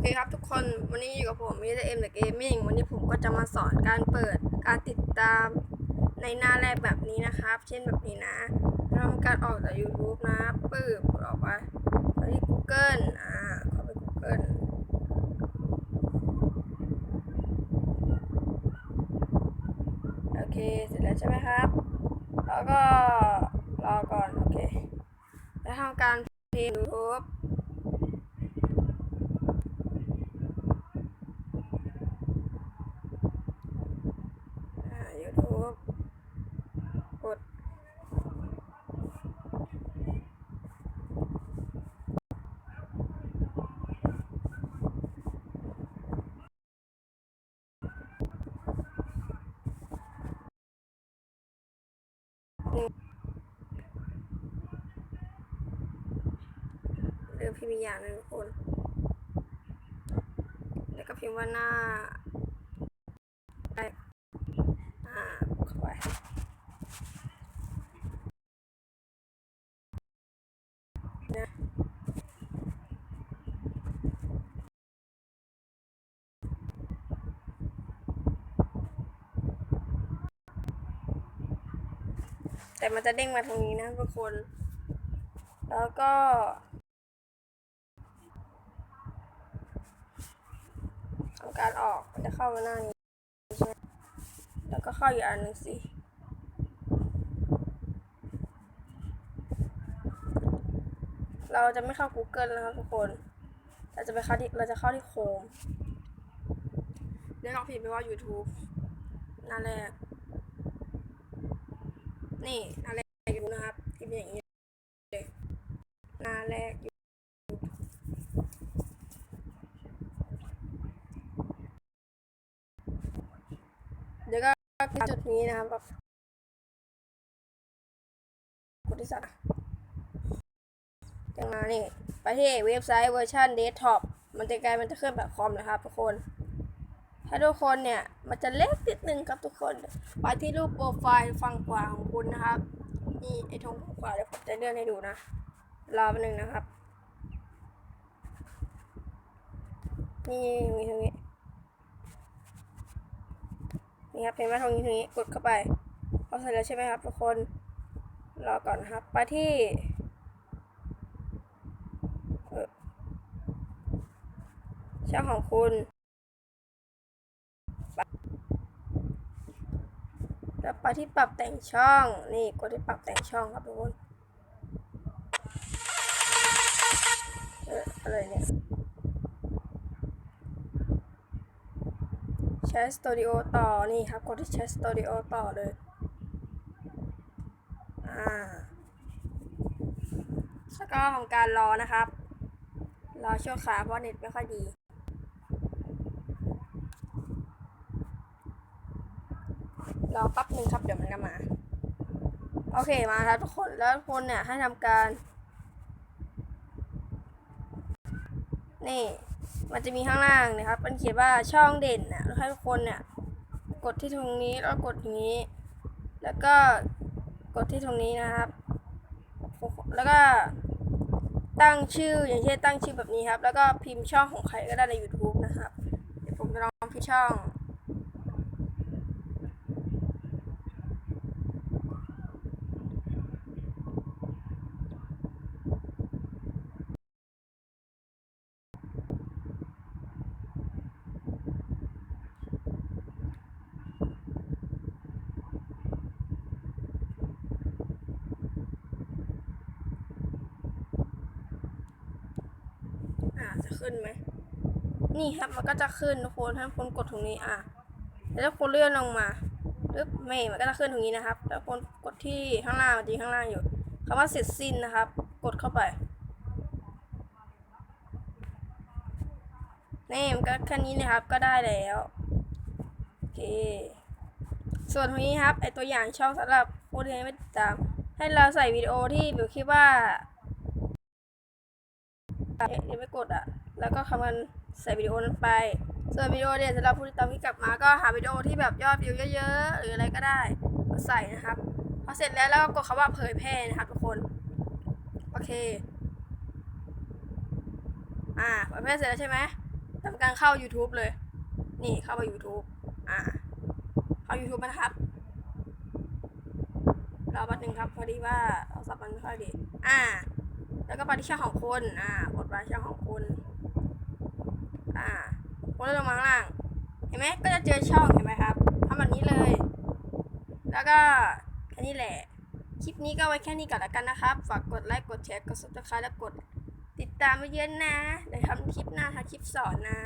เคครับทุกคนวันนี้อยู่กับผมมิสเอ็มเดอะเกมมิ่งวันนี้ผมก็จะมาสอนการเปิดการติดตามในหน้าแรกแบบนี้นะครับ เช่นแบบนี้นะเราทำการออกจาก YouTube นะปึ๊บออกไปไปที่ Google อ่าเข้าไป Google โอเคเสร็จแล้วใช่ไหมครับ แล้วก็รอก่อน โอเค แล้วทำการพิมพ์ YouTube อ่า YouTube กด เลื อพิมพ์อีกอย่างหนึ่งทุกคน แล้วก็พิมพ์ว่าหน้าแรกอ่าเข้าไปนะแต่มันจะเด้งมาตรงนี้นะทุกคน แล้วก็ทำ การออกจะเข้ามาหน้านี้ใช่ไหมแล้วก็เข้าอีกอันหนึ่งสิเราจะไม่เข้า Google นะครับทุกคน เราจะไปเข้าที่เราจะเข้าที่โคมแล้วลองพิมพ์ไปว่า YouTube หน้าแรก นี่หน้าแรกอยู่นะครับพิมพ์อย่างนี้เลยหน้าแรกอยู่เดี๋ยวก็ จุดนี้นะครับแบบกดที่สามจังมานี่ไปที่เว็บไซต์เวอร์ชันเดสก์ท็อปมันจะกลายมันจะเคลื่อนแบบคอมนะครับทุกคน ถ้าทุกคนเนี่ย มันจะเล็กนิดนึงครับทุกคน ไปที่รูปโปรไฟล์ฝั่งขวาของคุณนะครับ นี่ไอ้ทงฝั่งขวาเดี๋ยวผมจะเลื่อนให้ดูนะ รอแป๊บนึงนะครับ นี่มีตรงนี้ นี่ครับเห็นไหมตรงนี้ตรงนี้กดเข้าไปพอเสร็จแล้วใช่ไหมครับทุกคนรอก่อนครับไปที่ช่องของคุณแล้วไปที่ปรับแต่งช่อง นี่กดที่ปรับแต่งช่องครับทุกคน เอออะไรเนี่ยใช้สตูดิโอต่อนี่ครับกดที่ใช้สตูดิโอต่อเลยอ่าแล้วก็ทำการรอนะครับ รอชั่วคราวเพราะเน็ตไม่ค่อยดีรอแป๊บหนึ่งครับเดี๋ยวมันก็มา โอเคมาครับทุกคนแล้วทุกคนเนี่ยให้ทำการ นี่ มันจะมีข้างล่างนะครับ มันเขียนว่าช่องเด่นนะแล้วให้ทุกคนเนี่ย กดที่ตรงนี้แล้วกดอย่างนี้ แล้วก็กดที่ตรงนี้นะครับ แล้วก็ตั้งชื่ออย่างเช่นตั้งชื่อแบบนี้ครับ แล้วก็พิมพ์ช่องของใครก็ได้ใน YouTube นะครับ เดี๋ยวผมจะลองพิมพ์ช่อง อ่า จะขึ้นไหม นี่ครับมันก็จะขึ้นทุกคนถ้าคุณกดตรงนี้อะ แล้วถ้าคุณเลื่อนลงมาปึ๊บไม่มันก็จะขึ้นตรงนี้นะครับ แล้วคุณกดที่ข้างล่างจะมีข้างล่างอยู่คำว่าเสร็จสิ้นนะครับ กดเข้าไป นี่มันก็แค่นี้นะครับก็ได้แล้วโอเค ส่วนตรงนี้ครับไอตัวอย่างช่องสำหรับผู้ที่ไม่ติดตาม ให้เราใส่วิดีโอที่บิวคิดว่า เอ๊ะยังไม่กดอะ แล้วก็คำมันใส่วิดีโอนั้นไป ส่วนวิดีโอเนี่ยสำหรับผู้ที่ตามที่กลับมาก็หาวิดีโอที่แบบยอดวิวเยอะๆ หรืออะไรก็ได้มาใส่นะครับ พอเสร็จแล้วแล้วก็กดคำว่าเผยแพร่นะครับทุกคน โอเค อ่าเผยแพร่เสร็จแล้วใช่ไหมทำการเข้า YouTube เลย นี่เข้าไป YouTube อ่า เข้า YouTube นะครับรอแป๊บนึงครับพอดีว่าเราสับมันไม่ค่อยดี อ่า แล้วก็ไปที่ช่องของคน อ่ากดไปช่องของคน อ่าคนลงมาข้างล่าง เห็นไหมก็จะเจอช่องเห็นไหมครับทำแบบนี้เลย แล้วก็แค่นี้แหละ คลิปนี้ก็ไว้แค่นี้ก่อนแล้วกันนะครับ ฝากกดไลค์ กดแชร์ กดซับสไครต์และกดติดตามไว้เยอะนะเดี๋ยวทำคลิปหน้าทำคลิปสอนนะ